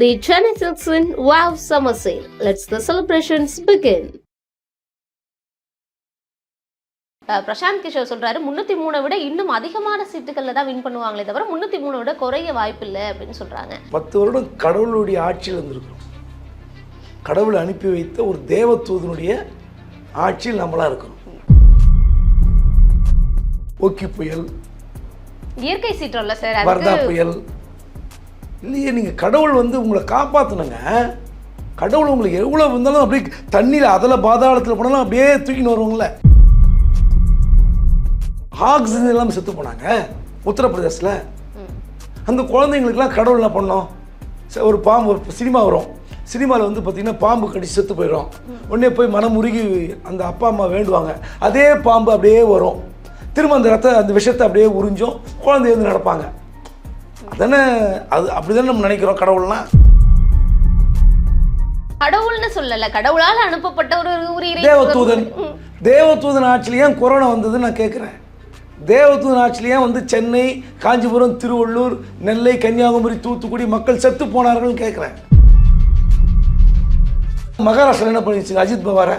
The Chennai Silks in Wow Summer Sale. Let's the celebrations begin. அஹ் பிரசாந்த் கிஷோர் சொல்றாரு முன்னூத்தி மூணை விட இன்னும் அதிகமான சீட்டுகள்ல தான் வின் பண்ணுவாங்களே தவிர முன்னூத்தி மூணை விட குறைய வாய்ப்பில்லை அப்படின்னு சொல்றாங்க பத்து வருடம் கடவுளுடைய ஆட்சியில் இருந்திருக்கிறோம் கடவுள் அனுப்பி வைத்த ஒரு தேவதூதனுடைய ஆட்சியில் நம்மளா இருக்கிறோம் ஒக்கி புயல் இயற்கை சீற்றம்ல சார் வர்தா புயல் இல்லையே நீங்கள் கடவுள் வந்து உங்களை காப்பாற்றணுங்க கடவுள் உங்களுக்கு எவ்வளோ இருந்தாலும் அப்படியே தண்ணியில் அதில் பாதாளத்தில் போனாலும் அப்படியே தூக்கின்னு வருவாங்களே ஆக்சிஜன் இல்லாமல் செத்து போனாங்க உத்தரப்பிரதேசில் அந்த குழந்தைங்களுக்குலாம் கடவுள் என்ன பண்ணோம் ச- ஒரு பாம்பு ஒரு சினிமா வரும். சினிமாவில் வந்து பார்த்தீங்கன்னா பாம்பு கடிச்சு செத்து போயிடும். உடனே போய் மனம் உருகி அந்த அப்பா அம்மா வேண்டுவாங்க. அதே பாம்பு அப்படியே வரும். திரும்ப அந்த ரத்த அந்த விஷத்தை அப்படியே உறிஞ்சும். குழந்தை வந்து நடப்பாங்க. அதானே அது அப்படி நம்ம நினைக்கிறோம் கடவுள்லாம் கடவுள்னு சொல்லல கடவுளால் அனுப்பப்பட்ட ஒரு ஒரு தேவதூதன். தேவதூதன் ஆட்சியில் ஏன் கொரோனா வந்ததுன்னு நான் கேட்குறேன் தேவதூதன் ஆட்சியில் ஏன் வந்து சென்னை காஞ்சிபுரம் திருவள்ளூர் நெல்லை கன்னியாகுமரி தூத்துக்குடி மக்கள் செத்து போனார்கள்னு கேட்குறேன் மகாராஷ்டிரா என்ன பண்ணிச்சு? அஜித் பவாரை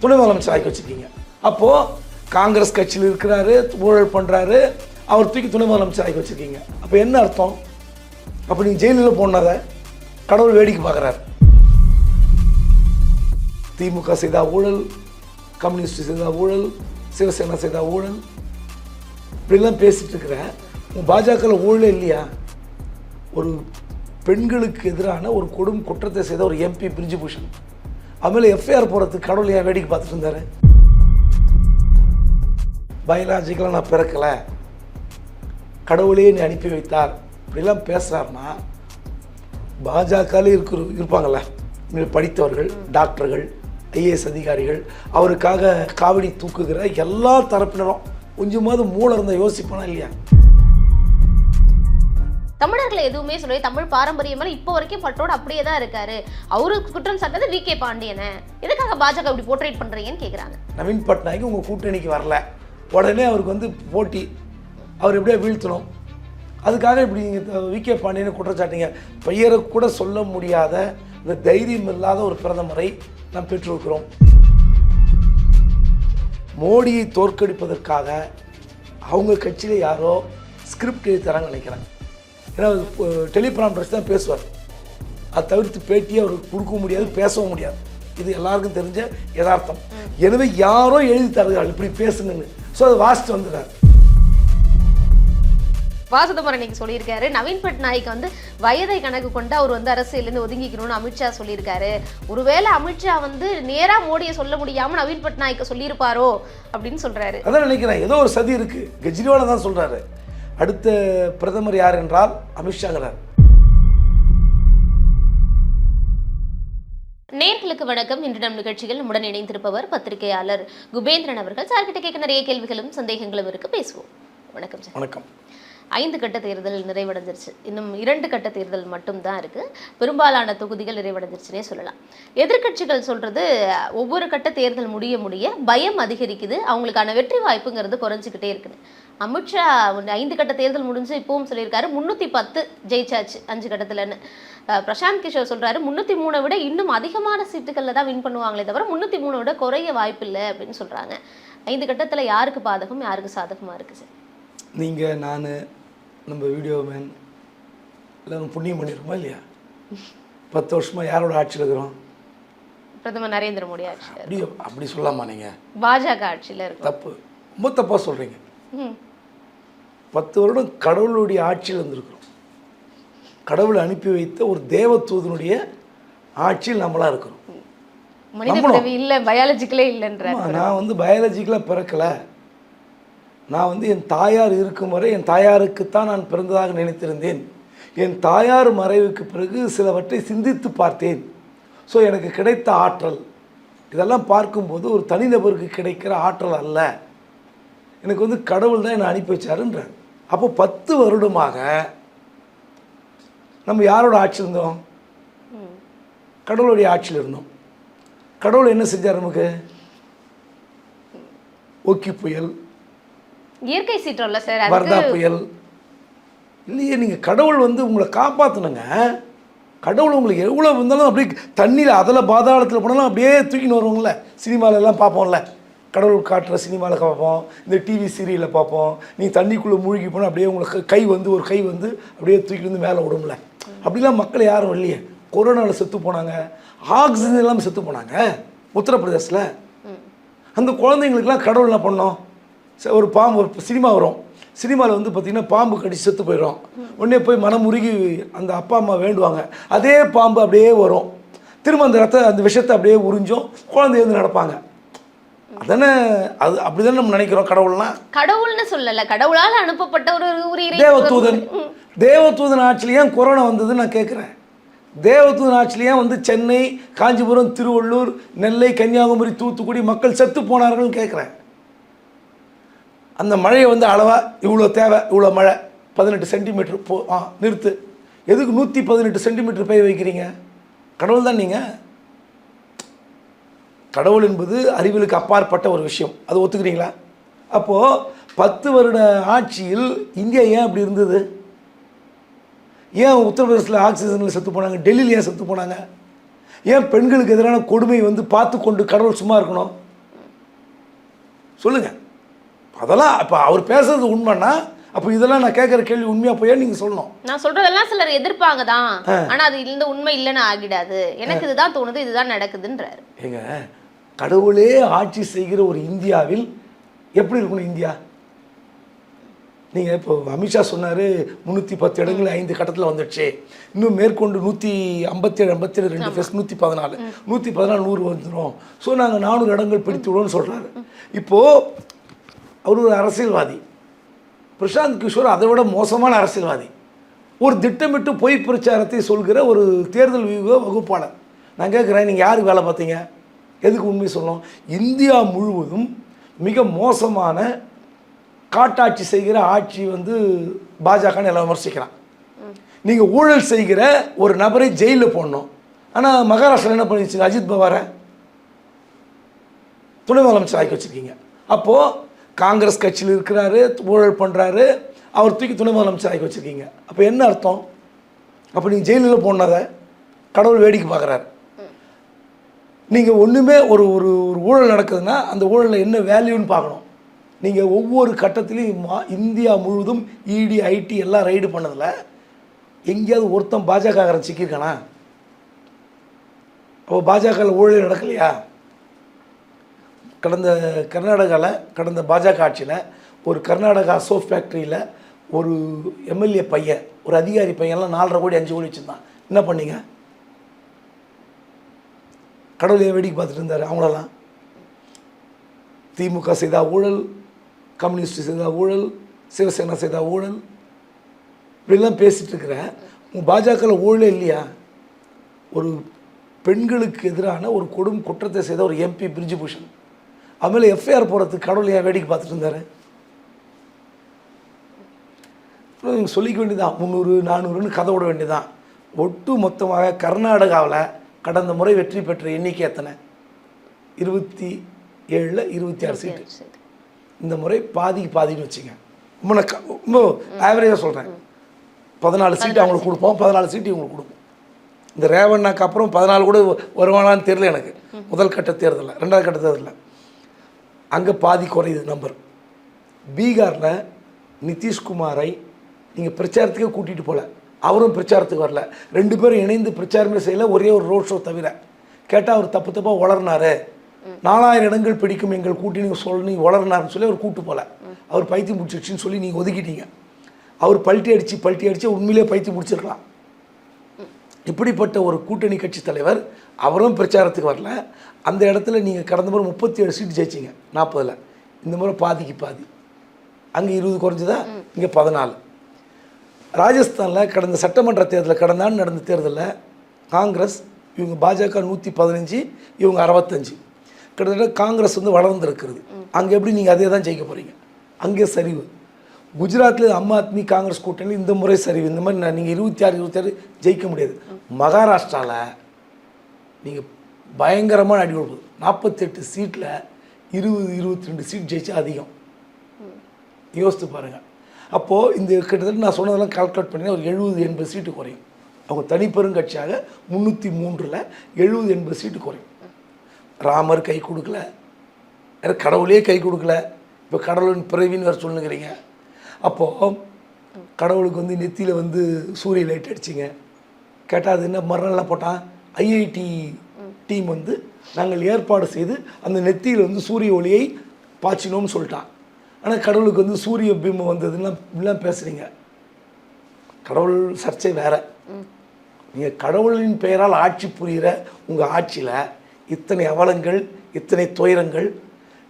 துணை முதலமைச்சர் ஆக்கி வச்சிருக்கீங்க. அப்போது காங்கிரஸ் கட்சியில் இருக்கிறாரு ஊழல் பண்ணுறாரு அவர் தூக்கி துணை முதலமைச்சர் ஆகி வச்சுருக்கீங்க. அப்போ என்ன அர்த்தம்? அப்போ நீங்கள் ஜெயிலில் போனதை கடவுள் வேடிக்கை பார்க்குறாரு. திமுக செய்த ஊழல் கம்யூனிஸ்ட் செய்த ஊழல் சிவசேனா செய்த ஊழல். இப்படிலாம் பேசிகிட்டு இருக்கிற உன் பாஜகவில் ஊழலே இல்லையா? ஒரு பெண்களுக்கு எதிரான ஒரு கொடும் குற்றத்தை செய்த ஒரு எம்பி பிரிஜுபூஷன் அதுமாதிரி எஃப்ஐஆர் போகிறதுக்கு கடவுள் ஏன் வேடிக்கை பார்த்துட்டு இருந்தார்? பயாலஜிக்கலாக நான் பிறக்கலை. கடவுளே நீ அனுப்பி வைத்தார். இப்படிலாம் பேசுகிறாருன்னா பாஜகலே இருக்கிற இருப்பாங்கள்ல படித்தவர்கள் டாக்டர்கள் ஐஏஎஸ் அதிகாரிகள் அவருக்காக காவடி தூக்குகிற எல்லா தரப்பினரும் கொஞ்சமாவது மூளை இருந்தால் யோசிப்பானா இல்லையா? தமிழர்களை எதுவுமே சொல்லி தமிழ் பாரம்பரியம் மேல இப்போ வரைக்கும் பட்டோட அப்படியே தான் இருக்காரு. அவரு குற்றம் சாட்டது வி. கே. பாண்டியனை. எதுக்காக பாஜக இப்படி போர்ட்ரேட் பண்றீங்கன்னு கேக்குறாங்க. நவீன் பட்நாயக் உங்கள் கூட்டணிக்கு வரல. உடனே அவருக்கு வந்து போட்டி அவர் எப்படியோ வீழ்த்தணும். அதுக்காக இப்படி வி. கே. பாண்டியனை குற்றச்சாட்டிங்க பெயரை கூட சொல்ல முடியாத இந்த தைரியம் இல்லாத ஒரு பிரதமரை நாம் பெற்றிருக்கிறோம். மோடியை தோற்கடிப்பதற்காக அவங்க கட்சியில் யாரோ ஸ்கிரிப்ட் எழுதி தராங்க நினைக்கிறேன். ஏன்னா டெலிபிராம்டர்ஸ் தான் பேசுவார். அதை தவிர்த்து பேட்டியை அவருக்கு கொடுக்க முடியாது பேசவும் முடியாது. இது எல்லாருக்கும் தெரிஞ்ச யதார்த்தம். எனவே யாரோ எழுதி தருகிறார்கள் இப்படி பேசுங்கன்னு. ஸோ அதை வாசிட்டு வந்துடுறாரு. வாசுதமரன் இன்னைக்கு சொல்லியிருக்காரு. நவீன் பட்நாயக் வந்து வயதை கணக்கு கொண்டு அவர் வந்து அரசியலேருந்து ஒதுங்கிக்கணும்னு அமித்ஷா சொல்லியிருக்காரு. ஒருவேளை அமித்ஷா வந்து நேரா மோடியை சொல்ல முடியாம நவீன் பட்நாயக்க சொல்லியிருப்பாரோ அப்படின்னு சொல்றாரு. அதான் நினைக்கிறேன். ஏதோ ஒரு சதி இருக்கு. கெஜ்ரிவால் தான் சொல்றாரு. அடுத்த பிரதமர் யார் என்றால் அமித்ஷாங்கிறார். நேர்களுக்கு வணக்கம். இன்று நம் நிகழ்ச்சியில் நம்முடன் இணைந்திருப்பவர் பத்திரிகையாளர் குபேந்திரன் அவர்கள். சார்கிட்ட கேட்க நிறைய கேள்விகளும் சந்தேகங்களும் இருக்கு. பேசுவோம். வணக்கம் சார். வணக்கம். ஐந்து கட்ட தேர்தல் நிறைவடைஞ்சிருச்சு. இன்னும் இரண்டு கட்ட தேர்தல் மட்டும்தான் இருக்கு. பெரும்பாலான தொகுதிகள் நிறைவடைஞ்சிருச்சுனே சொல்லலாம். எதிர்க்கட்சிகள் சொல்றது ஒவ்வொரு கட்ட தேர்தல் முடிய முடிய பயம் அதிகரிக்குது. அவங்களுக்கான வெற்றி வாய்ப்புங்கிறது குறைஞ்சிக்கிட்டே இருக்குது. அமித்ஷா ஐந்து கட்ட தேர்தல் முடிஞ்சு இப்பவும் சொல்லியிருக்காரு முன்னூத்தி பத்து ஜெயிச்சாச்சு அஞ்சு கட்டத்துலன்னு. பிரசாந்த் கிஷோர் சொல்றாரு முன்னூத்தி மூணை விட இன்னும் அதிகமான சீட்டுகளில் தான் வின் பண்ணுவாங்களே தவிர முந்நூற்றி மூணை விட குறைய வாய்ப்பில்லை அப்படின்னு சொல்றாங்க. ஐந்து கட்டத்தில் யாருக்கு பாதகம் யாருக்கு சாதகமா இருக்குது? சார் நீங்கள் நான் நம்ம வீடியோ மேன் எல்லாம் புண்ணியம் பண்ணியிருக்கோமா இல்லையா? பத்து வருஷமா யாரோட ஆட்சியில் இருக்கிறோம்? பிரதமர் நரேந்திர மோடி ஆட்சி அப்படி அப்படி சொல்லலாமா நீங்கள் பாஜக ஆட்சியில இருக்கும் தப்பு. ரொம்ப தப்பாக சொல்கிறீங்க. பத்து வருடம் கடவுளுடைய ஆட்சியில் இருந்திருக்கிறோம். கடவுள் அனுப்பி வைத்த ஒரு தேவதூதனுடைய ஆட்சியில் நம்மளாக இருக்கிறோம். மனித நம்பணும். பிறவி இல்ல பயாலஜிக்கலே இல்லைன்ற நான் வந்து பயாலஜிக்கலாக பிறக்கலை. நான் வந்து என் தாயார் இருக்கும் வரை என் தாயாருக்குத்தான் நான் பிறந்ததாக நினைத்திருந்தேன். என் தாயார் மறைவுக்கு பிறகு சிலவற்றை சிந்தித்து பார்த்தேன். ஸோ எனக்கு கிடைத்த ஆற்றல். இதெல்லாம் பார்க்கும்போது ஒரு தனிநபருக்கு கிடைக்கிற ஆற்றல் அல்ல. எனக்கு வந்து கடவுள் தான் என்னை அனுப்பி வச்சாருன்றார். அப்போ பத்து வருடமாக நம்ம யாரோட ஆட்சியில் இருந்தோம்? கடவுளுடைய ஆட்சியில் இருந்தோம். கடவுள் என்ன செஞ்சார் நமக்கு? ஒக்கி புயல் இயற்கை சீற்றம்ல சார் வர்தா புயல். இல்லையே நீங்கள் கடவுள் வந்து உங்களை காப்பாற்றணுங்க கடவுள் உங்களுக்கு எவ்வளோ இருந்தாலும் அப்படியே தண்ணியில் அதில் பாதாளத்தில் போனாலும் அப்படியே தூக்கின்னு வருவாங்கள்ல சினிமால எல்லாம் பார்ப்போம்ல. கடவுள் காட்டுற சினிமாவில் பார்ப்போம். இந்த டிவி சீரியலில் பார்ப்போம். நீ தண்ணிக்குள்ளே மூழ்கி போனால் அப்படியே உங்களுக்கு கை வந்து ஒரு கை வந்து அப்படியே தூக்கிட்டு வந்து மேலே விடும்ல. அப்படிலாம் மக்கள் யாரும் இல்லையே. கொரோனாவில் செத்து போனாங்க. ஆக்சிஜன் இல்லாமல் செத்து போனாங்க. உத்தரப்பிரதேசில் அந்த குழந்தைங்களுக்குலாம் கடவுள் என்ன பண்ணோம் ஒரு பாம்பு ஒரு சினிமா வரும். சினிமாவில் வந்து பார்த்திங்கன்னா பாம்பு கடிச்சு செத்து போயிடும் உடனே போய் மனமுருகி அந்த அப்பா அம்மா வேண்டுவாங்க. அதே பாம்பு அப்படியே வரும். திரும்ப அந்த ரத்த அந்த விஷத்தை அப்படியே உறிஞ்சும். குழந்தை வந்து நடப்பாங்க. அதானே அது அப்படி தானே நம்ம நினைக்கிறோம் கடவுள்லாம் கடவுள்னு சொல்லல. கடவுளால் அனுப்பப்பட்ட ஒரு தேவதூதன். தேவதூதன் ஆட்சியில் ஏன் கொரோனா வந்ததுன்னு நான் கேட்குறேன் தேவதூதன் ஆட்சியில் ஏன் வந்து சென்னை காஞ்சிபுரம் திருவள்ளூர் நெல்லை கன்னியாகுமரி தூத்துக்குடி மக்கள் செத்து போனார்கள்னு கேட்குறேன் அந்த மழையை வந்து அளவாக இவ்வளோ தேவை இவ்வளோ மழை பதினெட்டு சென்டிமீட்டர் போ ஆ நிறுத்து. எதுக்கு நூற்றி பதினெட்டு சென்டிமீட்டர் பெய்ய வைக்கிறீங்க? கடவுள் தான் நீங்கள் கடவுள் என்பது அறிவியலுக்கு அப்பாற்பட்ட ஒரு விஷயம். அது ஒத்துக்கிறீங்களா? அப்போது பத்து வருட ஆட்சியில் இந்தியா ஏன் அப்படி இருந்தது? ஏன் உத்தரப்பிரதேசத்தில் ஆக்சிஜனில் செத்து போனாங்க? டெல்லியில் ஏன் செத்து போனாங்க? ஏன் பெண்களுக்கு எதிரான கொடுமை வந்து பார்த்து கொண்டு கடவுள் சும்மா இருக்கணும்? சொல்லுங்கள் அதெல்லாம் அப்போ அவர் பேசுறது உண்மைன்னா அப்போ இதெல்லாம் நான் கேட்குற கேள்வி உண்மையாக போய் நீங்கள் சொல்லணும். நான் சொல்றதெல்லாம் சிலர் எதிர்ப்பாங்க தான். ஆனா அது இந்த உண்மை இல்லைன்னு ஆகிடாது. எனக்கு இதுதான் தோணுது இதுதான் நடக்குதுன்றாரு. ஏங்க கடவுளே ஆட்சி செய்கிற ஒரு இந்தியாவில் எப்படி இருக்கணும் இந்தியா? நீங்கள் இப்போ அமித்ஷா சொன்னார் முந்நூற்றி பத்து இடங்கள் ஐந்து கட்டத்தில் வந்துடுச்சு. இன்னும் மேற்கொண்டு நூற்றி ஐம்பத்தேழு ஐம்பத்தேழு ரெண்டு ஃபேஸ் நூற்றி பதினாலு. நூற்றி பதினாலு நூறு வந்துடும் ஸோ நாங்கள் நானூறு இடங்கள் பிடித்து விடுவோம்னு சொல்கிறாரு இப்போது அவர் ஒரு அரசியல்வாதி. பிரசாந்த் கிஷோர் அதை விட மோசமான அரசியல்வாதி. ஒரு திட்டமிட்டு பொய் பிரச்சாரத்தை சொல்கிற ஒரு தேர்தல் வியூக வகுப்பாளர். நான் கேட்குறேன் நீங்கள் யாருக்கு வேலை பார்த்தீங்க? எதுக்கு உண்மை சொல்லணும்? இந்தியா முழுவதும் மிக மோசமான காட்டாட்சி செய்கிற ஆட்சி வந்து பாஜகன்னு எல்லாம் விமர்சிக்கிறான். நீங்கள் ஊழல் செய்கிற ஒரு நபரை ஜெயிலில் போடணும். ஆனால் மகாராஷ்டிரா என்ன பண்ணிச்சு அஜித் பவாரை துணை முதலமைச்சர் ஆக்கி வச்சிருக்கீங்க. அப்போது காங்கிரஸ் கட்சியில் இருக்கிறாரு ஊழல் பண்ணுறாரு அவர் தூக்கி துணை முதலமைச்சர் ஆக்கி அப்போ என்ன அர்த்தம்? அப்போ நீங்கள் ஜெயிலில் போனதை கடவுள் வேடிக்கை பார்க்குறாரு. நீங்கள் ஒன்றுமே ஒரு ஒரு ஒரு ஊழல் நடக்குதுன்னா அந்த ஊழலில் என்ன வேல்யூன்னு பார்க்கணும். நீங்கள் ஒவ்வொரு கட்டத்திலையும் மா இந்தியா முழுவதும் இடி ஐடி எல்லாம் ரைடு பண்ணதில் எங்கேயாவது ஒருத்தன் பாஜகக்காரன் சிக்கியிருக்கானா? அப்போ பாஜகவில் ஊழல் நடக்கலையா? கடந்த கர்நாடகாவில் கடந்த பாஜக ஆட்சியில் ஒரு கர்நாடகா சோப் ஃபேக்ட்ரியில் ஒரு எம்எல்ஏ பையன் ஒரு அதிகாரி பையன்லாம் நாலரை கோடி அஞ்சு கோடி வச்சுருந்தான். என்ன பண்ணீங்க? கடவுளையே வேடிக்கை பார்த்துட்டு இருந்தார் அவங்களெல்லாம். திமுக செய்தா ஊழல் கம்யூனிஸ்ட் செய்தா ஊழல் சிவசேனா செய்தா ஊழல். இப்படிலாம் பேசிகிட்டு இருக்கிற உங்கள் பாஜகவில் ஊழலே இல்லையா? ஒரு பெண்களுக்கு எதிரான ஒரு கொடும் குற்றத்தை செய்த ஒரு எம்பி பிரிஜுபூஷன் அதுமாதிரி எஃப்ஐஆர் போகிறதுக்கு கடவுள் ஏன் வேடிக்கை பார்த்துட்டு இருந்தார். இவங்க சொல்லிக்க வேண்டியதான் முந்நூறு நானூறுன்னு கதை விட வேண்டியதான் ஒட்டு மொத்தமாக கர்நாடகாவில் கடந்த முறை வெற்றி பெற்ற எண்ணிக்கை எத்தனை? இருபத்தி ஏழில் இருபத்தி ஆறு சீட்டு. இந்த முறை பாதிக்கு பாதின்னு வச்சுங்க. ரொம்ப நான் ரொம்ப ஆவரேஜாக சொல்கிறேன் பதினாலு சீட்டு அவங்களுக்கு கொடுப்போம். பதினாலு சீட்டு இவங்களுக்கு கொடுப்போம். இந்த ரேவண்ணாக்கு அப்புறம் பதினாலு கூட வருவானான்னு தெரியல எனக்கு. முதல் கட்ட தேர்தலில் ரெண்டாவது கட்ட தேர்தலில். அங்கே பாதி குறையுது நம்பர் பீகாரில் நிதிஷ்குமாரை நீங்கள் பிரச்சாரத்துக்கே கூட்டிகிட்டு போகல அவரும் பிரச்சாரத்துக்கு வரல. ரெண்டு பேரும் இணைந்து பிரச்சாரமே செய்யல. ஒரே ஒரு ரோட் ஷோ தவிர. கேட்டால் அவர் தப்பு தப்பாக வளர்னாரு நாலாயிரம் இடங்கள் பிடிக்கும் எங்கள் கூட்டி நீங்கள் சொல்லி வளர்னார்னு சொல்லி அவர் கூட்டு போகல அவர் பைத்தியம் பிடிச்சிடுச்சின்னு சொல்லி நீங்கள் ஒதுக்கிட்டீங்க. அவர் பல்ட்டி அடித்து பல்ட்டி அடித்து உண்மையிலே பைத்தியம் முடிச்சிருக்கலாம் இப்படிப்பட்ட ஒரு கூட்டணி கட்சி தலைவர் அவரும் பிரச்சாரத்துக்கு வரல. அந்த இடத்துல நீங்கள் கடந்த முறை முப்பத்தி ஏழு சீட் ஜெயிச்சிங்க நாற்பதில் இந்த முறை பாதிக்கு பாதி. அங்கே இருபது குறைஞ்சதா? இங்கே பதினாலு. ராஜஸ்தானில் கடந்த சட்டமன்ற தேர்தலில் கடந்த ஆண்டு நடந்த தேர்தலில் காங்கிரஸ் இவங்க பாஜக நூற்றி பதினஞ்சு இவங்க அறுபத்தஞ்சு. கிட்டத்தட்ட காங்கிரஸ் வந்து வளர்ந்துருக்கிறது. அங்கே எப்படி நீங்கள் அதே தான் ஜெயிக்க போகிறீங்க அங்கே சரிவு. குஜராத்தில் அம்மா ஆத்மி காங்கிரஸ் கூட்டணி இந்த முறை சரிவு. இந்த மாதிரி நீங்கள் இருபத்தி ஆறு இருபத்தி ஆறு ஜெயிக்க முடியாது. மகாராஷ்டிராவில் நீங்கள் பயங்கரமான அடி கொடுப்பது நாற்பத்தெட்டு சீட்டில் இருபது இருபத்தி ரெண்டு சீட் ஜெயிச்சு அதிகம். யோசித்து பாருங்கள் அப்போது இந்த கிட்டத்தட்ட நான் சொன்னதெல்லாம் கால்குலேட் பண்ணி ஒரு எழுபது எண்பது சீட்டு குறையும். அவங்க தனிப்பெருங்கட்சியாக முந்நூற்றி மூன்றில் எழுபது எண்பது சீட்டு குறையும். ராமர் கை கொடுக்கல. வேறு கடவுளே கை கொடுக்கல. இப்போ கடவுளின் பிறவின்னு வேறு சொல்லுங்கிறீங்க. அப்போது கடவுளுக்கு வந்து நெத்தியில் வந்து சூரிய லைட் அடிச்சிங்க. கேட்டால் அது என்ன மறுநாள்லாம் போட்டான்? ஐஐடி டீம் வந்து நாங்கள் ஏற்பாடு செய்து அந்த நெத்தியில் வந்து சூரிய ஒளியை பாய்ச்சினோம்னு சொல்லிட்டான். ஆனால் கடவுளுக்கு வந்து சூரிய பிம்பம் வந்ததுன்னா இப்படிலாம் பேசுகிறீங்க கடவுள் சர்ச்சை வேற. நீங்கள் கடவுளின் பெயரால் ஆட்சி புரிகிற உங்கள் ஆட்சியில் இத்தனை அவலங்கள் இத்தனை துயரங்கள்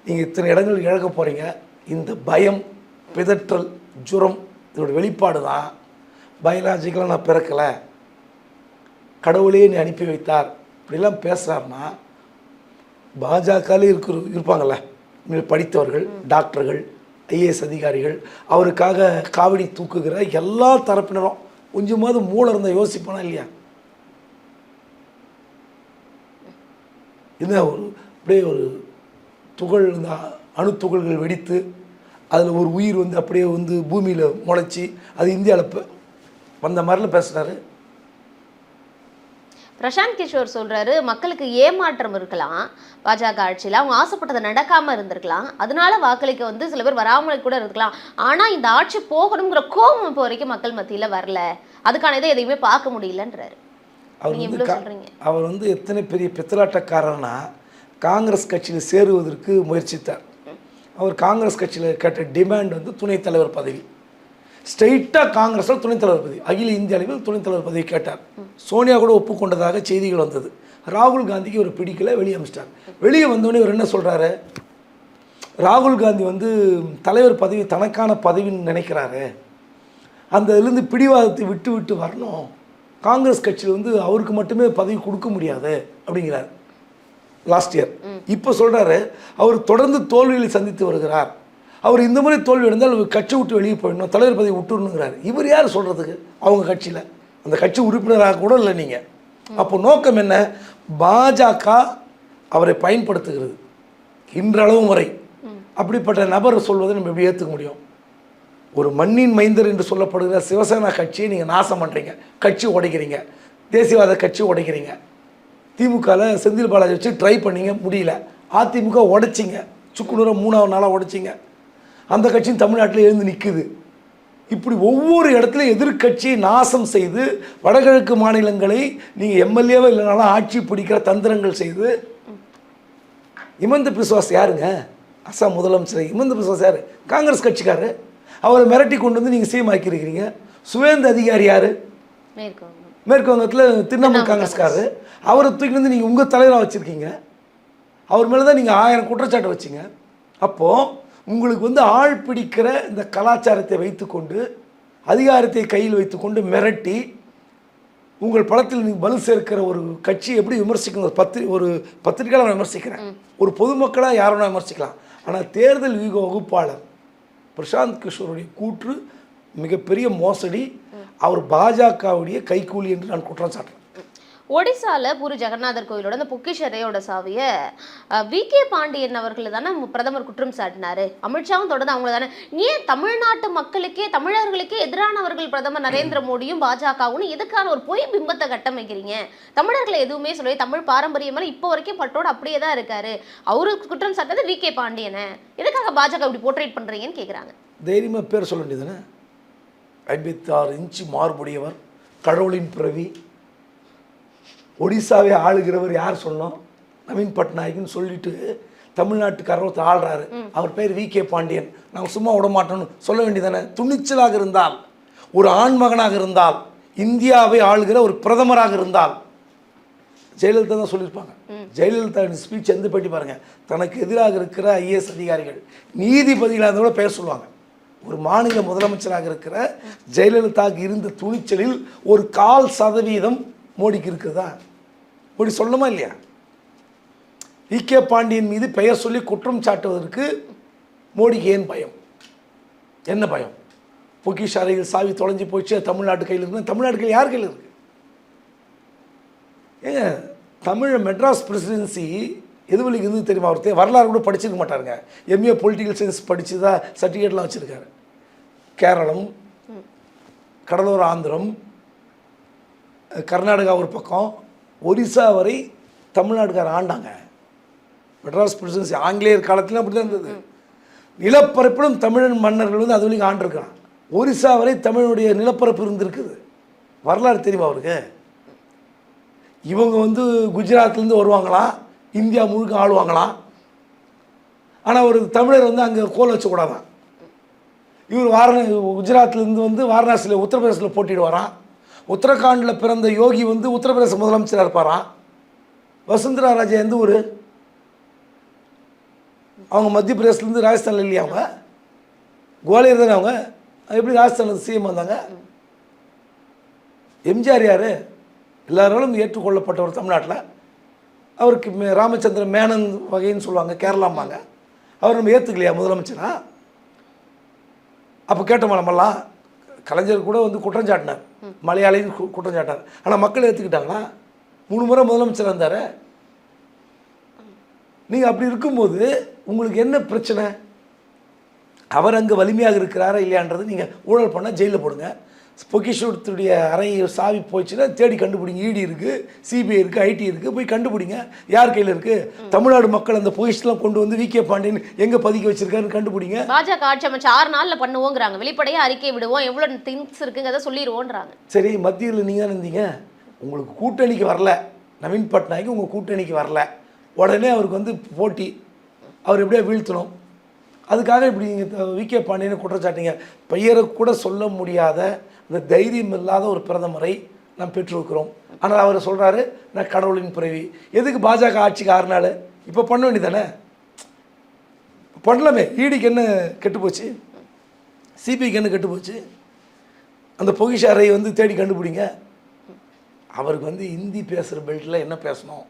நீங்கள் இத்தனை இடங்கள் இழக்க போகிறீங்க இந்த பயம் பிதற்றல் ஜுரம் இதோட வெளிப்பாடு தான். பயாலஜிக்கலாக நான் பிறக்கலை. கடவுளே நீ அனுப்பி வைத்தார். இப்படிலாம் பேசுகிறாருன்னா பாஜகலே இருக்கிற இருப்பாங்கள்ல படித்தவர்கள் டாக்டர்கள் ஐஏஎஸ் அதிகாரிகள் அவருக்காக காவடி தூக்குகிற எல்லா தரப்பினரும் கொஞ்சமாவது மூளை இருந்தால் யோசிப்பானா இல்லையா? என்ன ஒரு அப்படியே ஒரு துகள் இந்த அணுத்துகள்கள் வெடித்து அதில் ஒரு உயிர் வந்து அப்படியே வந்து பூமியில் முளைச்சி அது இந்தியாவில் வந்த மாதிரிலாம் பேசுகிறாரு பிரசாந்த் கிஷோர் சொல்றாரு மக்களுக்கு ஏமாற்றம் இருக்கலாம். பாஜக ஆட்சியில் அவங்க ஆசைப்பட்டது நடக்காம இருந்திருக்கலாம். அதனால வாக்களிக்க வந்து சில பேர் வராமல் கூட இருக்கலாம் ஆனா இந்த ஆட்சி போகணுங்கிற கோபம் இப்போ வரைக்கும் மக்கள் மத்தியில வரல. அதுக்கான இதை எதையுமே பார்க்க முடியலன்றாரு. அவர் வந்து அவர் வந்து எத்தனை பெரிய பித்தலாட்டக்காரர்னா காங்கிரஸ் கட்சியில் சேருவதற்கு முயற்சித்தார். அவர் காங்கிரஸ் கட்சியில் கேட்ட டிமாண்ட் வந்து துணைத் தலைவர் பதவி. ஸ்ட்ரெயிட்டாக காங்கிரஸில் துணைத் பதவி அகில இந்திய அளவில் துணைத் பதவி கேட்டார். சோனியா கூட ஒப்புக்கொண்டதாக செய்திகள் வந்தது. ராகுல் காந்திக்கு ஒரு பிடிக்கல வெளியே அமிச்சிட்டார். வெளியே வந்தோடனே இவர் என்ன சொல்கிறாரு ராகுல் காந்தி வந்து தலைவர் பதவி தனக்கான பதவின்னு நினைக்கிறாரு. அந்த இதுலேருந்து பிடிவாதத்தை விட்டு விட்டு வரணும். காங்கிரஸ் கட்சியில் வந்து அவருக்கு மட்டுமே பதவி கொடுக்க முடியாது அப்படிங்கிறார். Last year. இப்போ சொல்கிறாரு அவர் தொடர்ந்து தோல்விகளை சந்தித்து வருகிறார். அவர் இந்த மாதிரி தோல்வி அடைந்தால் அவர் கட்சி விட்டு வெளியே போயிடணும் தலைவர் பதவி விட்டுருணுங்கிறார் இவர் யார் சொல்கிறதுக்கு அவங்க கட்சியில். அந்த கட்சி உறுப்பினராக கூட இல்லை நீங்கள் அப்போ நோக்கம் என்ன? பாஜக அவரை பயன்படுத்துகிறது. இன்றளவு முறை அப்படிப்பட்ட நபர் சொல்வதை நம்ம எப்படி ஏற்றுக்க முடியும்? ஒரு மண்ணின் மைந்தர் என்று சொல்லப்படுகிற சிவசேனா கட்சியை நீங்கள் நாசம் பண்ணுறீங்க கட்சி உடைக்கிறீங்க. தேசியவாத கட்சி உடைக்கிறீங்க. திமுகவில் செந்தில் பாலாஜி வச்சு ட்ரை பண்ணீங்க. முடியல. அதிமுக உடைச்சிங்க. சுக்குநூறை மூணாவது நாளாக உடைச்சிங்க. அந்த கட்சியும் தமிழ்நாட்டில் எழுந்து நிற்குது இப்படி ஒவ்வொரு இடத்துல எதிர்க்கட்சியை நாசம் செய்து வடகிழக்கு மாநிலங்களை நீங்கள் எம்எல்ஏவோ இல்லைனாலும் ஆட்சி பிடிக்கிற தந்திரங்கள் செய்து இமந்த பிஸ்வாஸ் யாருங்க? அஸ்ஸாம் முதலமைச்சர். இமந்த பிஸ்வாஸ் யார்? காங்கிரஸ் கட்சிக்காரரு. அவரை மிரட்டி கொண்டு வந்து நீங்கள் சிஎம் ஆக்கியிருக்கிறீங்க சுவேந்த அதிகாரி யார்? மேற்கு வங்கத்தில் திரிணாமுல் காங்கிரஸ்காரரு. அவரை தூக்கி வந்து நீங்கள் உங்கள் தலைவராக வச்சுருக்கீங்க. அவர் மேலே தான் நீங்கள் ஆயிரம் குற்றச்சாட்டு வச்சிங்க. அப்போது உங்களுக்கு வந்து ஆள் பிடிக்கிற இந்த கலாச்சாரத்தை வைத்துக்கொண்டு அதிகாரத்தை கையில் வைத்துக்கொண்டு மிரட்டி உங்கள் படத்தில் நீங்கள் பலு சேர்க்கிற ஒரு கட்சி எப்படி விமர்சிக்கணும்? ஒரு பத்திரி ஒரு பத்திரிகையாளர் நான் விமர்சிக்கிறேன். ஒரு பொதுமக்களாக யாரும் விமர்சிக்கலாம். ஆனால் தேர்தல் வியூக வகுப்பாளர் பிரசாந்த் கிஷோருடைய கூற்று மிகப்பெரிய மோசடி. அவர் பாஜகவுடைய கைக்கூலி என்று நான் குற்றம் சாட்டுறேன். ஒடிசால பூரி ஜெகநாதர் கோயிலோட அந்த பொக்கிஷரையோட சாவியை வி. கே. பாண்டியன் அவர்களை தானே பிரதமர் குற்றம் சாட்டினார். அமித்ஷாவும் தொடர்ந்து அவங்கள தானே. ஏன் தமிழ்நாட்டு மக்களுக்கே தமிழர்களுக்கே எதிரானவர்கள் பிரதமர் நரேந்திர மோடியும் பாஜகவும் எதுக்கான ஒரு பொய் பிம்பத்தை கட்டமைக்கிறீங்க? தமிழர்களை எதுவுமே சொல்லி தமிழ் பாரம்பரியமாக இப்போ வரைக்கும் பட்டோடு அப்படியே தான் இருக்காரு. அவரு குற்றம் சாட்டினது வி. கே. பாண்டியனை. எதுக்காக பாஜக இப்படி போர்ட்ரேட் பண்ணுறீங்கன்னு கேட்குறாங்க தைரியமாக பேர் சொல்ல வேண்டியதுதானே ஐம்பத்தாறு இன்ச்சு மார்புடையவர் கடவுளின் பிறவி ஒடிசாவை ஆளுகிறவர் யார் சொன்னோம் நவீன் பட்நாயக்னு சொல்லிட்டு தமிழ்நாட்டுக்காரர் ஒருத்தர் ஆள்றாரு. அவர் பேர் வி கே பாண்டியன். நாங்கள் சும்மா விட மாட்டோம்னு சொல்ல வேண்டியதானே துணிச்சலாக இருந்தால் ஒரு ஆண்மகனாக இருந்தால் இந்தியாவை ஆளுகிற ஒரு பிரதமராக இருந்தால் ஜெயலலிதா தான் சொல்லியிருப்பாங்க. ஜெயலலிதா ஸ்பீச் எந்த பேட்டி பாருங்க? தனக்கு எதிராக இருக்கிற ஐஏஎஸ் அதிகாரிகள். நீதிபதிகளாக கூட பேச சொல்லுவாங்க. ஒரு மாநில முதலமைச்சராக இருக்கிற ஜெயலலிதாவுக்கு இருந்த துணிச்சலில் ஒரு கால் சதவீதம் மோடிக்கு இருக்குதா இப்படி சொல்லணுமா இல்லையா? வி கே பாண்டியன் மீது பெயர் சொல்லி குற்றம் சாட்டுவதற்கு மோடிக்கு ஏன் பயம்? என்ன பயம்? பொக்கிஷ் அறையில் சாவி தொலைஞ்சு போச்சு தமிழ்நாட்டு கையில் இருக்கு தமிழ்நாட்டு கையில் யார் கையில் இருக்கு? ஏங்க தமிழ் மெட்ராஸ் பிரசிடென்சி எது வழிக்கு தெரியுமா? அவர் வரலாறு கூட படிச்சிருக்க மாட்டாருங்க. எம்ஏ பொலிட்டிக்கல் சயின்ஸ் படித்து தான் சர்டிஃபிகேட்லாம் வச்சுருக்காரு. கேரளம் கடலோர ஆந்திரம் கர்நாடகா ஒரு பக்கம் ஒரிசா வரை தமிழ்நாடுக்கார ஆண்டாங்க. மெட்ராஸ் பிரசிடென்சி ஆங்கிலேயர் காலத்திலும் அப்படி தான் இருந்தது. நிலப்பரப்பிலும் தமிழன் மன்னர்கள் வந்து அது வரைக்கும் ஆண்டிருக்கிறான். ஒரிசா வரை தமிழுடைய நிலப்பரப்பு இருந்திருக்குது. வரலாறு தெரியுமா அவருக்கு? இவங்க வந்து குஜராத்லேருந்து வருவாங்களாம் இந்தியா முழுக்க ஆளுவாங்களாம் ஆனால் ஒரு தமிழர் வந்து அங்கே கோல் வச்சக்கூடாதான். இவர் வாரண குஜராத்லேருந்து வந்து வாரணாசியில் உத்தரப்பிரதேசத்தில் போட்டிடுவாராம் உத்தரகாண்டில் பிறந்த யோகி வந்து உத்தரப்பிரதேச முதலமைச்சராக இருப்பாராம் வசுந்தரா ராஜா எந்த ஊர்? அவங்க மத்திய பிரதேசத்துலேருந்து ராஜஸ்தானில் இல்லையா அவங்க? குவாலியர் தானே அவங்க? எப்படி ராஜஸ்தானில் சிஎம் வந்தாங்க? எம்ஜிஆர் யார்? எல்லாராலும் ஏற்றுக்கொள்ளப்பட்டவர் தமிழ்நாட்டில். அவருக்கு மே- ராமச்சந்திர மேனன் வகைன்னு சொல்லுவாங்க கேரளாம்பாங்க. அவர் நம்ம ஏற்றுக்கலையா முதலமைச்சரா? அப்போ கேட்டோமா நம்மலாம் கலைஞர் கூட வந்து குற்றம் மலையாளியும் குற்றம் சாட்டார் ஆனால் மக்கள் ஏற்றுக்கிட்டாங்கன்னா மூணு முறை முதலமைச்சர் இருந்தார். நீங்கள் அப்படி இருக்கும்போது உங்களுக்கு என்ன பிரச்சனை? அவர் அங்கே வலிமையாக இருக்கிறாரா இல்லையான்றது நீங்கள் ஊழல் பண்ணால் ஜெயிலில் போடுங்க. பொக்கிஷத்துடைய அறை சாவி போச்சுன்னா தேடி கண்டுபிடிங்க. இடி இருக்குது சிபிஐ இருக்குது ஐடி இருக்குது போய் கண்டுபிடிங்க. யார் கையில் இருக்குது தமிழ்நாடு மக்கள் அந்த பொக்கிஷன்லாம் கொண்டு வந்து விகே பாண்டியன் எங்கே பதுக்கி வச்சிருக்காருன்னு கண்டுபிடிங்க. பாஜக ஆட்சி அமைச்சு ஆறு நாள்ல பண்ணுவோங்கிறாங்க. வெளிப்படையா அறிக்கை விடுவோம். எவ்வளவு திங்ஸ் இருக்குங்கிறத சொல்லிடுவோன்றாங்க சரி மத்தியில் நீங்கள் தான் இருந்தீங்க? உங்களுக்கு கூட்டணிக்கு வரல. நவீன் பட்நாயக் உங்கள் கூட்டணிக்கு வரல. உடனே அவருக்கு வந்து போட்டி. அவர் எப்படியா வீழ்த்தணும். அதுக்காக இப்படி நீங்கள் விகே பாண்டியனை குற்றச்சாட்டிங்க. பெயரை கூட சொல்ல முடியாத இந்த தைரியம் இல்லாத ஒரு பிரதமரை நாம் பெற்றிருக்கிறோம். ஆனால் அவர் சொல்கிறாரு நான் கடவுளின் பிறவி. எதுக்கு பாஜக ஆட்சிக்கு ஆறு நாள் இப்போ பண்ண வேண்டியதானே? பண்ணலாமே. ஈடிக்கு என்ன கெட்டு போச்சு? சிபிஐக்கு என்ன கெட்டு போச்சு? அந்த பொகிஷாரை வந்து தேடி கண்டுபிடிங்க. அவருக்கு வந்து ஹிந்தி பேசுகிற பெல்ட்டில் என்ன பேசணும்?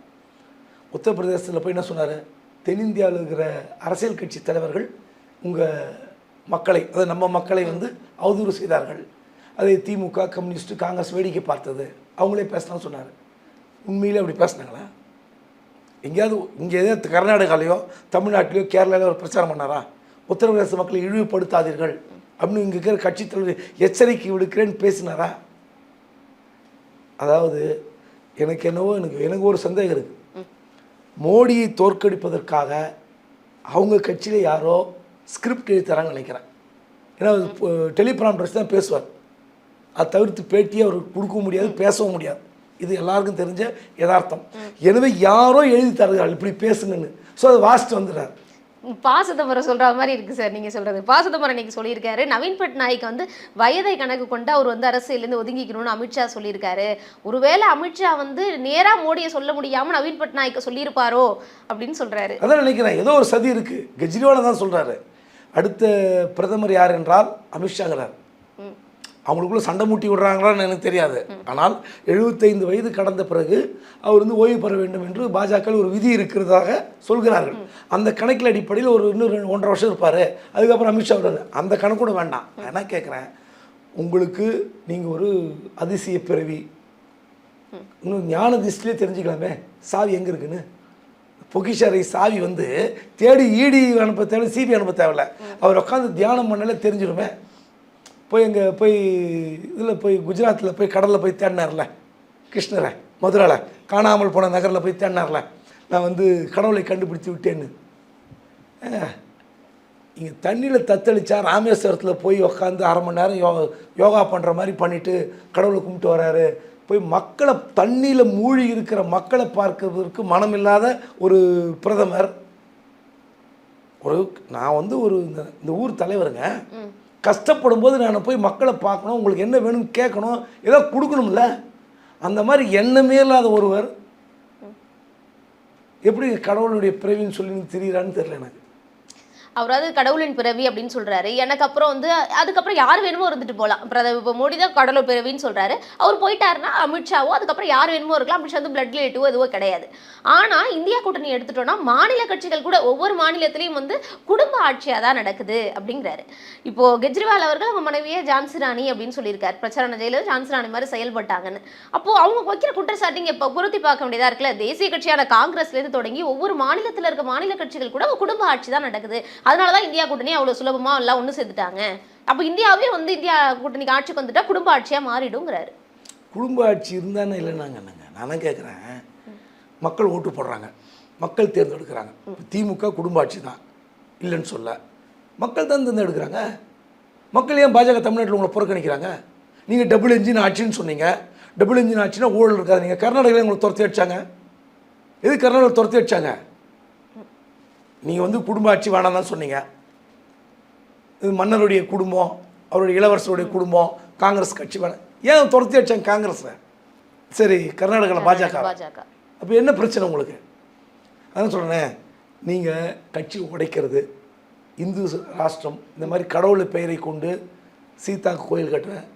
உத்தரப்பிரதேசத்தில் போய் என்ன சொன்னார்? தென்னிந்தியாவில் இருக்கிற அரசியல் கட்சி தலைவர்கள் உங்கள் மக்களை அதாவது நம்ம மக்களை வந்து அவதூறு செய்தார்கள். அதை திமுக கம்யூனிஸ்ட் காங்கிரஸ் வேடிக்கை பார்த்தது. அவங்களே பேசலாம் சொன்னார். உண்மையிலே அப்படி பேசுனாங்களா? எங்கேயாவது இங்கே எதாவது கர்நாடகாலையோ தமிழ்நாட்டிலையோ கேரளாலையோ ஒரு பிரச்சாரம் பண்ணாரா? உத்தரப்பிரதேச மக்களை இழிவுபடுத்தாதீர்கள். அப்படின்னு இங்கே இருக்கிற கட்சித் தலைவர் எச்சரிக்கை விடுக்கிறேன்னு பேசினாரா? அதாவது எனக்கு என்னவோ எனக்கு எனக்கு ஒரு சந்தேகம் இருக்குது மோடியை தோற்கடிப்பதற்காக அவங்க கட்சியில் யாரோ ஸ்கிரிப்ட் எழுதி தராங்கன்னு நினைக்கிறேன். ஏன்னா டெலிபிராம்டர்ஸ் தான் பேசுவார். அதை தவிர்த்து பேட்டியை அவர் கொடுக்க முடியாது பேசவும் முடியாது. இது எல்லாருக்கும் தெரிஞ்ச யதார்த்தம். எனவே யாரோ எழுதி தருகிறார்கள் இப்படி பேசுங்கன்னு. ஸோ அதை வாசிட்டு வந்துடுறாரு. பா சிதம்பரம் சொல்ற மாதிரி இருக்கு சார் நீங்க சொல்றது. பா சிதம்பரம் இன்னைக்கு சொல்லியிருக்காரு நவீன் பட்நாயக் வந்து வயதை கணக்கு கொண்டு அவர் வந்து அரசியலேருந்து ஒதுங்கிக்கணும்னு அமித்ஷா சொல்லியிருக்காரு. ஒருவேளை அமித்ஷா வந்து நேரா மோடியை சொல்ல முடியாம நவீன் பட்நாயக்க சொல்லியிருப்பாரோ அப்படின்னு சொல்றாரு. அதான் நினைக்கிறேன் ஏதோ ஒரு சதி இருக்குது கெஜ்ரிவாலை தான் சொல்கிறாரு அடுத்த பிரதமர் யார் என்றால் அமித்ஷாங்கிறார். அவங்களுக்குள்ள சண்டை மூட்டி விடுறாங்களான்னு எனக்கு தெரியாது. ஆனால் எழுபத்தைந்து வயது கடந்த பிறகு அவர் வந்து ஓய்வு பெற வேண்டும் என்று பாஜக ஒரு விதி இருக்கிறதாக சொல்கிறார்கள். அந்த கணக்கில் அடிப்படையில் ஒரு இன்னும் ஒன்றரை வருஷம் இருப்பார். அதுக்கப்புறம் அமித்ஷா விடுறாரு அந்த கணக்கூட வேண்டாம். நான் என்ன கேட்குறேன்? உங்களுக்கு நீங்கள் ஒரு அதிசய பிறவி. இன்னும் ஞான திஷ்டிலே தெரிஞ்சுக்கலாமே. சாவி எங்கே இருக்குன்னு? பொக்கிஷாரை சாவி வந்து தேடி ஈடி அனுப்ப தேவை சிபி அனுப்ப தேவையில்ல. அவர் உட்காந்து தியானம் பண்ணாலே தெரிஞ்சிடுமே போய் அங்கே போய் இதில் போய் குஜராத்தில் போய் கடலில் போய் தேடினார்ல கிருஷ்ணரை மதுராவில் காணாமல் போன நகரில் போய் தேடினார்ல. நான் வந்து கடவுளை கண்டுபிடிச்சி விட்டேன்னு. இங்கே தண்ணியில் தத்தளித்தா ராமேஸ்வரத்தில் போய் உக்காந்து அரை மணி நேரம் யோ யோகா பண்ணுற மாதிரி பண்ணிவிட்டு கடவுளை கும்பிட்டு வராரு. போய் மக்களை தண்ணியில் மூழ்கி இருக்கிற மக்களை பார்க்கறதுக்கு மனமில்லாத ஒரு பிரதமர். ஒரு நான் வந்து ஒரு இந்த ஊர் தலைவருங்க. கஷ்டப்படும் போது நான் போய் மக்களை பார்க்கணும் உங்களுக்கு என்ன வேணும்னு கேட்கணும் ஏதோ கொடுக்கணும்ல? அந்த மாதிரி எண்ணமே இல்லாத ஒருவர் எப்படி கடவுளுடைய பிறவின்னு சொல்லி திரியிறான்னு தெரியல எனக்கு. அவராவது கடவுளின் பிறவி அப்படின்னு சொல்றாரு. எனக்கு அப்புறம் வந்து அதுக்கப்புறம் யார் வேணுமோ இருந்துட்டு போகலாம் பிரதமர் இப்போ மோடி தான் கடவுள் பிறவின்னு சொல்றாரு. அவர் போயிட்டாருன்னா அமித்ஷாவோ அதுக்கப்புறம் யார் வேணுமோ இருக்கலாம். அமித்ஷா வந்து பிளட் ரிலேட்டிவோ எதுவோ கிடையாது. ஆனா இந்தியா கூட்டணி எடுத்துட்டோம்னா மாநில கட்சிகள் கூட ஒவ்வொரு மாநிலத்திலையும் வந்து குடும்ப ஆட்சியாக தான் நடக்குது அப்படிங்கிறாரு. இப்போ கெஜ்ரிவால் அவர்கள் அவங்க மனைவியே ஜான்சி ராணி அப்படின்னு சொல்லியிருக்காரு. பிரச்சாரண ஜெயிலில் ஜான்சி ராணி மாதிரி செயல்பட்டாங்கன்னு. அப்போ அவங்க வைக்கிற குற்றச்சாட்டிங்க இப்போ பொருத்தி பார்க்க வேண்டியதா இருக்குல்ல. தேசிய கட்சியான காங்கிரஸ்ல இருந்து தொடங்கி ஒவ்வொரு மாநிலத்தில் இருக்க மாநில கட்சிகள் கூட குடும்ப ஆட்சி தான் நடக்குது. அதனால தான் இந்தியா கூட்டணி அவ்வளோ சுலபமாக எல்லாம் ஒன்று சேர்த்துட்டாங்க. அப்போ இந்தியாவே வந்து இந்தியா கூட்டணிக்கு ஆட்சிக்கு வந்துட்டா குடும்ப ஆட்சியாக மாறிடுங்கிறாரு குடும்ப ஆட்சி இருந்தானே இல்லைன்னாங்க என்னங்க? நானும் கேட்குறேன் மக்கள் ஓட்டு போடுறாங்க. மக்கள் தேர்ந்தெடுக்கிறாங்க. திமுக குடும்ப ஆட்சி தான். இல்லைன்னு சொல்ல. மக்கள் தான் தேர்ந்தெடுக்கிறாங்க. மக்கள் ஏன் பாஜக தமிழ்நாட்டில் உங்களை புறக்கணிக்கிறாங்க? நீங்கள் டபுள் இன்ஜின் ஆட்சின்னு சொன்னீங்க. டபுள் இன்ஜின் ஆட்சினா ஊழல் இருக்காது. நீங்கள் கர்நாடகாவில் உங்களை துரத்தி அடிச்சாங்க. எது கர்நாடகா துரத்தி அடிச்சாங்க? நீங்கள் வந்து குடும்ப ஆட்சி வேணாம் தான் சொன்னீங்க. இது மன்னருடைய குடும்பம் அவருடைய இளவரசருடைய குடும்பம் காங்கிரஸ் கட்சி வேணாம். ஏன் துரத்தி அடிச்சாங்க காங்கிரஸை? சரி கர்நாடகாவில் பாஜக. அப்போ என்ன பிரச்சனை உங்களுக்கு? அதான் சொல்கிறேன் நீங்கள் கட்சி உடைக்கிறது இந்து ராஷ்டிரம் இந்த மாதிரி கடவுள் பெயரை கொண்டு சீதாக்கு கோயில் கட்டுவேன்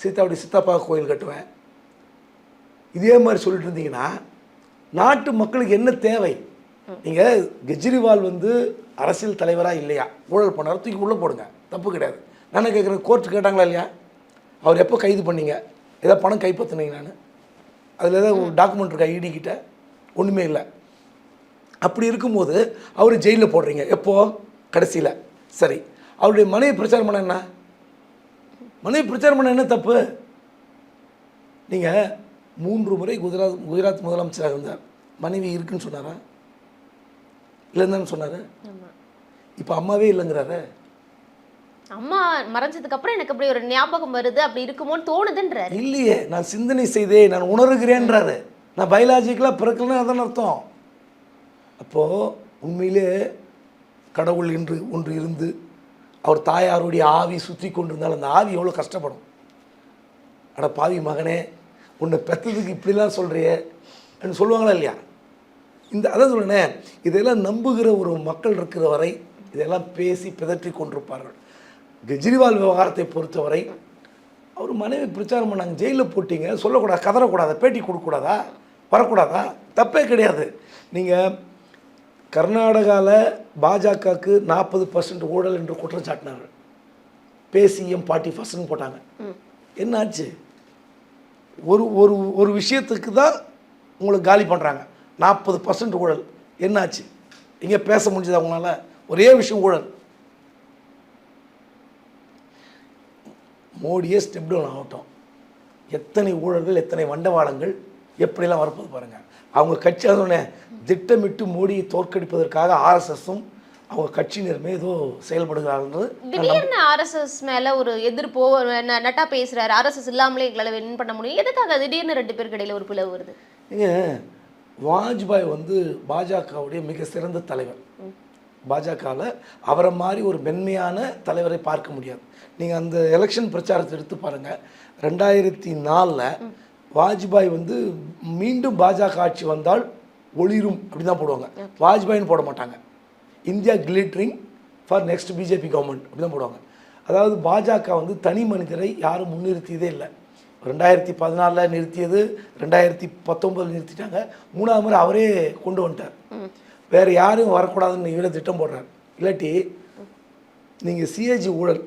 சீதாவுடைய சித்தப்பாவுக்கு கோயில் கட்டுவேன். இதே மாதிரி சொல்லிட்டு இருந்தீங்கன்னா நாட்டு மக்களுக்கு என்ன தேவை? நீங்கள் கெஜ்ரிவால் வந்து அரசியல் தலைவராக இல்லையா? ஊழல் பண்ணார் தூக்கி உள்ளே போடுங்க. தப்பு கிடையாது. நான் கேட்குறேன் கோர்ட் கேட்டாங்களா இல்லையா? அவர் எப்போ கைது பண்ணீங்க? ஏதோ பணம் கைப்பற்றினீங்க நான்? அதில் ஏதாவது ஒரு டாக்குமெண்ட் இருக்கா ஐடி கிட்ட? ஒன்றுமே இல்லை. அப்படி இருக்கும்போது அவர் ஜெயிலில் போடுறீங்க. எப்போ? கடைசியில். சரி. அவருடைய மனைவி பிரச்சாரம் பண்ண என்ன? மனைவி பிரச்சாரம் பண்ண என்ன தப்பு? நீங்கள் மூன்று முறை குஜராத் குஜராத் முதலமைச்சராக இருந்தார். மனைவி இருக்குன்னு சொன்னாரா? இல்லைன்னு சொன்னார். இப்போ அம்மாவே இல்லைங்கிறாரு. அம்மா மறைஞ்சதுக்கு அப்புறம் எனக்கு அப்படி ஒரு ஞாபகம் வருது அப்படி இருக்குமோன்னு தோணுதுன்றாரு. இல்லையே நான் சிந்தனை செய்தேன் நான் உணர்கிறேன்றாரு. நான் பயாலஜிக்கலாக பிறக்கலன்னு அதான் அர்த்தம். அப்போது உண்மையிலே கடவுள் என்று ஒன்று இருந்து அவர் தாயாருடைய ஆவி சுற்றி கொண்டிருந்தால் அந்த ஆவி எவ்வளோ கஷ்டப்படும். அட பாவி மகனே உன்னை பெற்றதுக்கு இப்படிலாம் சொல்கிறியே சொல்லுவாங்களா இல்லையா? இந்த அதான் சொல்லுனேன் இதெல்லாம் நம்புகிற ஒரு மக்கள் இருக்கிற வரை இதெல்லாம் பேசி பிதற்றி கொண்டிருப்பார்கள். கெஜ்ரிவால் விவகாரத்தை பொறுத்தவரை அவர் மனைவி பிரச்சாரம் பண்ணாங்க ஜெயிலில் போட்டீங்க சொல்லக்கூடாது கதறக்கூடாதா பேட்டி கொடுக்கக்கூடாதா வரக்கூடாதா? தப்பே கிடையாது. நீங்கள் கர்நாடகாவில் பாஜகவுக்கு நாற்பது பர்சன்ட் ஊழல் என்று குற்றம் சாட்டினார்கள். பேசிஎம் பார்ட்டி ஃபர்ஸ்ட்னு போட்டாங்க. என்னாச்சு? ஒரு ஒரு ஒரு விஷயத்துக்கு தான் உங்களுக்கு காலி பண்ணுறாங்க நாற்பது பர்சன்ட் ஊழல். என்னாச்சு? இங்கே பேச முடிஞ்சது அவங்களால ஒரே விஷயம் ஊழல். மோடியே ஸ்டெப் டவுன் ஆகட்டும். எத்தனை ஊழல்கள் எத்தனை வண்டவாளங்கள் எப்படிலாம் வரப்போது பாருங்கள் அவங்க கட்சி அதோடனே திட்டமிட்டு மோடியை தோற்கடிப்பதற்காக ஆர்எஸ்எஸும் அவங்க கட்சியினருமே ஏதோ செயல்படுகிறார்கள் திடீர்னு ஆர்எஸ்எஸ் மேல ஒரு எதிர்ப்போ நட்டா பேசுறாரு. ஆர்எஸ்எஸ் இல்லாமலே எங்களால வின் பண்ண முடியும். எதுக்காக திடீர்னு ரெண்டு பேருக்கு இடையில ஒரு பிளவு வருது? ஏங்க வாஜ்பாய் வந்து பாஜகவுடைய மிக சிறந்த தலைவர். பாஜகவில் அவரை மாதிரி ஒரு மென்மையான தலைவரை பார்க்க முடியாது. நீங்கள் அந்த எலெக்ஷன் பிரச்சாரத்தை எடுத்து பாருங்கள் ரெண்டாயிரத்தி நாலில் வாஜ்பாய் வந்து மீண்டும் பாஜக ஆட்சி வந்தால் ஒளிரும் அப்படி தான் போடுவாங்க. வாஜ்பாயின்னு போட மாட்டாங்க. India glittering for next BJP government அப்படி தான் போடுவாங்க. அதாவது பாஜக வந்து தனி மனிதரை யாரும் முன்னிறுத்தியதே இல்லை. ரெண்டாயிரத்தி பதினாலில் நிறுத்தியது ரெண்டாயிரத்தி பத்தொம்பதில் நிறுத்திட்டாங்க. மூணாவது முறை அவரே கொண்டு வந்துட்டார். வேறு யாரும் வரக்கூடாதுன்னு இவரே திட்டம் போடுறார். இல்லாட்டி நீங்கள் சிஏஜி ஊழல்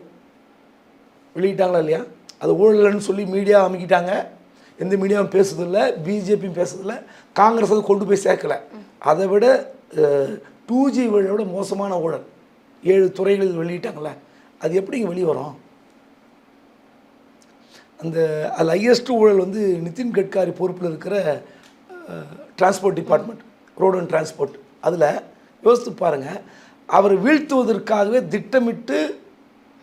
வெளியிட்டாங்களா இல்லையா? அது ஊழல்னு சொல்லி மீடியா அமைக்கிட்டாங்க. எந்த மீடியாவும் பேசுறதில்ல பிஜேபியும் பேசுறதில்ல காங்கிரஸ் அது கொண்டு போய் சேர்க்கல. அதை விட டூ ஜி விட மோசமான ஊழல் ஏழு துறைகளில் வெளியிட்டாங்களே அது எப்படிங்க வெளியே வரும் அந்த அதில் ஹையஸ்ட் ஊழல் வந்து நிதின் கட்காரி பொறுப்பில் இருக்கிற transport department road and transport அதில் யோசித்து பாருங்கள் அவரை வீழ்த்துவதற்காகவே திட்டமிட்டு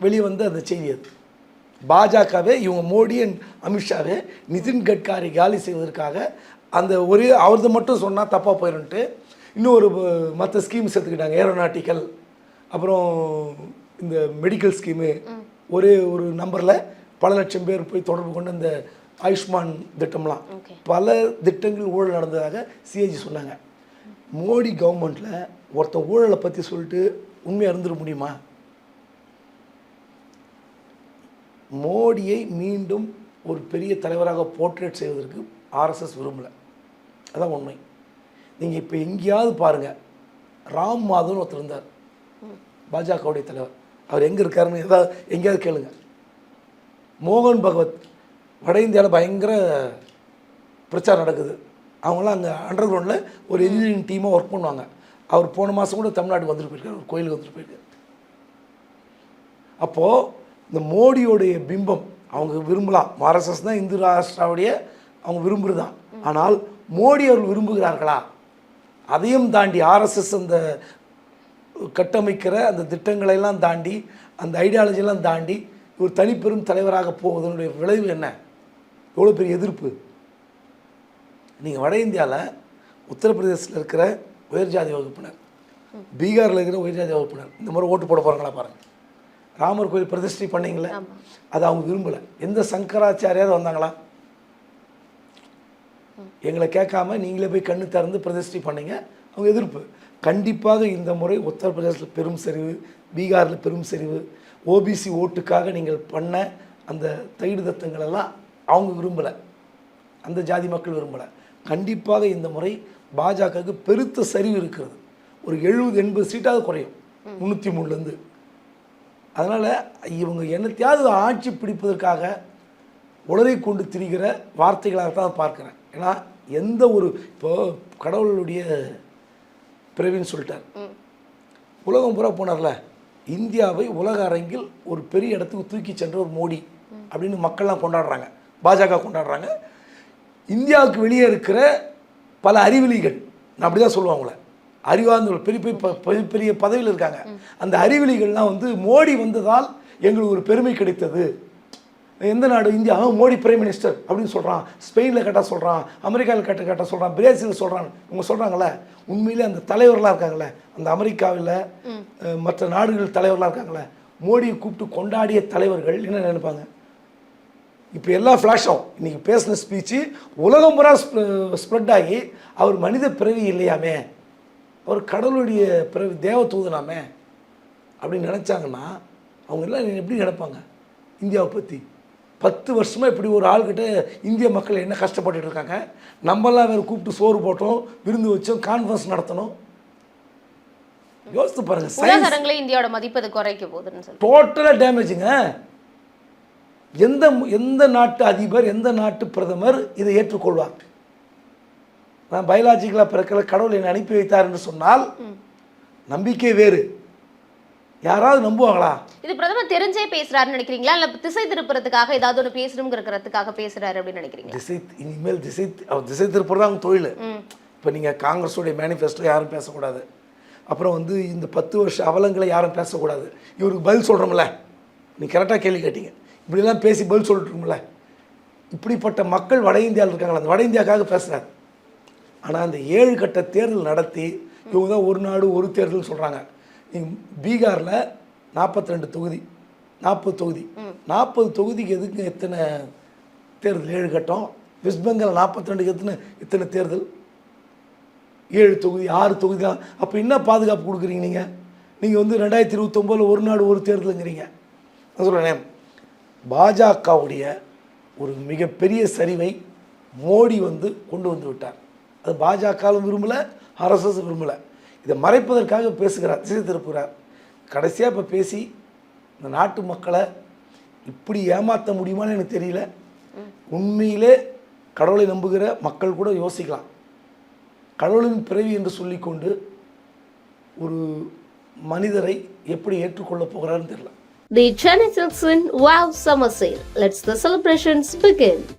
வெளியே வந்த அந்த செய்தி அது. பாஜகவே இவங்க மோடி அண்ட் அமித்ஷாவே நிதின் கட்காரி காலி செய்வதற்காக அந்த ஒரே அவரது மட்டும் சொன்னால் தப்பாக போயிடும்ட்டு இன்னொரு மற்ற ஸ்கீம் சேர்த்துக்கிட்டாங்க ஏரோநாட்டிக்கல் அப்புறம் இந்த மெடிக்கல் ஸ்கீமு ஒரே ஒரு நம்பரில் பல லட்சம் பேர் போய் தொடர்பு கொண்டு இந்த ஆயுஷ்மான் திட்டம்லாம். பல திட்டங்கள் ஊழல் நடந்ததாக சிஏஜி சொன்னாங்க. மோடி கவர்மெண்ட்டில் ஒருத்தன் ஊழலை பற்றி சொல்லிட்டு உண்மையாக இருந்துட முடியுமா? மோடியை மீண்டும் ஒரு பெரிய தலைவராக போர்ட்ரேட் செய்வதற்கு ஆர்எஸ்எஸ் விரும்பலை. அதான் உண்மை. நீங்கள் இப்போ எங்கேயாவது பாருங்கள் ராம் மாதவன் ஒருத்தர் இருந்தார். பாஜகவுடைய தலைவர். அவர் எங்கே இருக்காருன்னு ஏதாவது எங்கேயாவது கேளுங்க. மோகன் பகவத் வட இந்தியாவில் பயங்கர பிரச்சாரம் நடக்குது. அவங்களாம் அங்கே அண்டர் கிரவுண்டில் ஒரு இன்ஜினியரிங் டீமாக ஒர்க் பண்ணுவாங்க. அவர் போன மாதம் கூட தமிழ்நாடு வந்துட்டு போயிருக்காரு ஒரு கோயிலுக்கு வந்துட்டு போயிருக்காரு. அப்போது இந்த மோடியோடைய பிம்பம் அவங்க விரும்பலாம் ஆர்எஸ்எஸ் தான் இந்து ராஷ்டிராவுடைய அவங்க விரும்புகிறதான் ஆனால் மோடி அவர்கள் விரும்புகிறார்களா? அதையும் தாண்டி ஆர்எஸ்எஸ் அந்த கட்டமைக்கிற அந்த திட்டங்களை எல்லாம் தாண்டி அந்த ஐடியாலஜியெல்லாம் தாண்டி ஒரு தனிப்பெரும் தலைவராக போவதனுடைய விளைவு என்ன? எவ்வளோ பெரிய எதிர்ப்பு? நீங்கள் வட இந்தியாவில் உத்தரப்பிரதேசத்தில் இருக்கிற உயர்ஜாதி வகுப்பினர் பீகாரில் இருக்கிற உயர்ஜாதி வகுப்பினர் இந்த மாதிரி ஓட்டு போட போகிறாங்களா பாருங்கள் ராமர் கோயில் பிரதிஷ்டை பண்ணீங்களே அதை அவங்க விரும்பலை. எந்த சங்கராச்சாரியார் வந்தாங்களா? எங்களை கேட்காம நீங்களே போய் கண்ணு திறந்து பிரதிஷ்டை பண்ணீங்க அவங்க எதிர்ப்பு. கண்டிப்பாக இந்த முறை உத்தரப்பிரதேசத்தில் பெரும் சரிவு பீகாரில் பெரும் சரிவு ஓபிசி ஓட்டுக்காக நீங்கள் பண்ண அந்த தைடு தத்தங்கள் எல்லாம் அவங்க விரும்பலை. அந்த ஜாதி மக்கள் விரும்பலை. கண்டிப்பாக இந்த முறை பாஜகவுக்கு பெருத்த சரிவு இருக்கிறது. ஒரு எழுபது எண்பது சீட்டாவது குறையும். முந்நூற்றி மூணுலேருந்து அதனால் இவங்க என்னத்தையாவது ஆட்சி பிடிப்பதற்காக உளரை கொண்டு திரிகிற வார்த்தைகளாக தான் பார்க்குறேன். ஏன்னா எந்த ஒரு இப்போ கடவுளுடைய பிறவின்னு சொல்லிட்டார். உலகம் பூரா போனார்ல. இந்தியாவை உலக அரங்கில் ஒரு பெரிய இடத்துக்கு தூக்கி சென்ற ஒரு மோடி அப்படின்னு மக்கள்லாம் கொண்டாடுறாங்க. பாஜக கொண்டாடுறாங்க. இந்தியாவுக்கு வெளியே இருக்கிற பல அறிவிலிகள் நான் அப்படி தான் சொல்லுவாங்கள அறிவார்ந்த பெரிய பெரிய பெரிய பெரிய பதவியில் இருக்காங்க. அந்த அறிவிலிகள்லாம் வந்து மோடி வந்ததால் எங்களுக்கு ஒரு பெருமை கிடைத்தது. எந்த நாடு? இந்தியா. மோடி பிரைம் மினிஸ்டர் அப்படின்னு சொல்கிறான் ஸ்பெயினில் கேட்டால் சொல்கிறான் அமெரிக்காவில் கேட்ட கேட்டால் சொல்கிறான் பிரேசில் சொல்கிறான் இவங்க சொல்கிறாங்களே உண்மையிலே அந்த தலைவர்களாக இருக்காங்களே அந்த அமெரிக்காவில் மற்ற நாடுகள் தலைவர்களாக இருக்காங்களே மோடியை கூப்பிட்டு கொண்டாடிய தலைவர்கள் என்ன நினைப்பாங்க? இப்போ எல்லா ஃப்ளாஷும் இன்றைக்கி பேசின ஸ்பீச்சு உலகம் பூரா ஸ்ப்ரெட் ஆகி அவர் மனித பிறவி இல்லையாமே? அவர் கடவுளுடைய பிறவி தேவ தூதனாமே? அப்படின்னு நினச்சாங்கன்னா அவங்க எல்லாம் எப்படி நினைப்பாங்க? இந்தியாவை பற்றி பத்து வருஷமாக இப்படி ஒரு ஆள்கிட்ட இந்திய மக்கள் என்ன கஷ்டப்பட்டுட்டு இருக்காங்க? நம்மெல்லாம் வேறு கூப்பிட்டு சோறு போட்டோம் விருந்து வச்சோம் கான்ஃபரன்ஸ் நடத்தணும். யோசித்து பாருங்க அரங்கில் இந்தியாவோட மதிப்பு குறைக்க போகுதுன்னு டோட்டலாக டேமேஜுங்க எந்த எந்த நாட்டு அதிபர் எந்த நாட்டு பிரதமர் இதை ஏற்றுக்கொள்வார்? நான் பயாலஜிக்கலாக பிறக்கல கடவுள் என்னை அனுப்பி வைத்தார் என்று சொன்னால் நம்பிக்கை வேறு. யாராவது நம்புவாங்களா? இது பிரதமர் தெரிஞ்சே பேசுறாருன்னு நினைக்கிறீங்களா? இல்ல திசை திருப்புறதுக்காக ஏதாவது ஒன்று பேசணுங்கிறதுக்காக பேசுறாரு அப்படின்னு நினைக்கிறீங்களா திசை இனிமேல் திசை அவர் திசை திருப்புறது அவங்க தொழில். இப்போ நீங்கள் காங்கிரஸோடைய மேனிஃபெஸ்டோ யாரும் பேசக்கூடாது. அப்புறம் வந்து இந்த பத்து வருஷ அவலங்களை யாரும் பேசக்கூடாது. இவருக்கு பதில் சொல்கிறோம்ல நீ கரெக்டாக கேள்வி கேட்டீங்க. இப்படிலாம் பேசி பதில் சொல்லிட்டுருக்கும்ல. இப்படிப்பட்ட மக்கள் வட இந்தியாவில் இருக்காங்களா அந்த வட இந்தியாவுக்காக பேசுகிறார் ஆனால் அந்த ஏழு கட்ட தேர்தல் நடத்தி இவங்க தான் ஒரு நாடு ஒரு தேர்தல் சொல்கிறாங்க பீகாரில் 42 தொகுதி நாற்பது தொகுதி. நாற்பது தொகுதிக்கு எதுக்கு எத்தனை தேர்தல் ஏழு கட்டம்? வெஸ்ட் பெங்கால் நாற்பத்தி ரெண்டுக்கு எத்தனை எத்தனை தேர்தல்? ஏழு தொகுதி ஆறு தொகுதி. தான் அப்போ என்ன பாதுகாப்பு கொடுக்குறீங்க நீங்கள் நீங்கள் வந்து ரெண்டாயிரத்தி இருபத்தொம்போதில் ஒரு நாடு ஒரு தேர்தலுங்கிறீங்க. நான் சொல்கிறேன் பாஜகவுடைய ஒரு மிகப்பெரிய சரிவை மோடி வந்து கொண்டு வந்து விட்டார். அது பாஜகவும் விரும்பலை ஆர்எஸ்எஸ் விரும்பலை. இதை மறைப்பதற்காக பேசுகிறார் திசை திருப்புகிறார் கடைசியாக இப்போ பேசி இந்த நாட்டு மக்களை இப்படி ஏமாற்ற முடியுமான்னு எனக்கு தெரியல உண்மையிலே கடவுளை நம்புகிற மக்கள் கூட யோசிக்கலாம் கடவுளின் பிறவி என்று சொல்லிக்கொண்டு ஒரு மனிதரை எப்படி ஏற்றுக்கொள்ள போகிறாருன்னு தெரியல The Chennai Silks wow Wow Summer Sale. Let's the celebrations begin.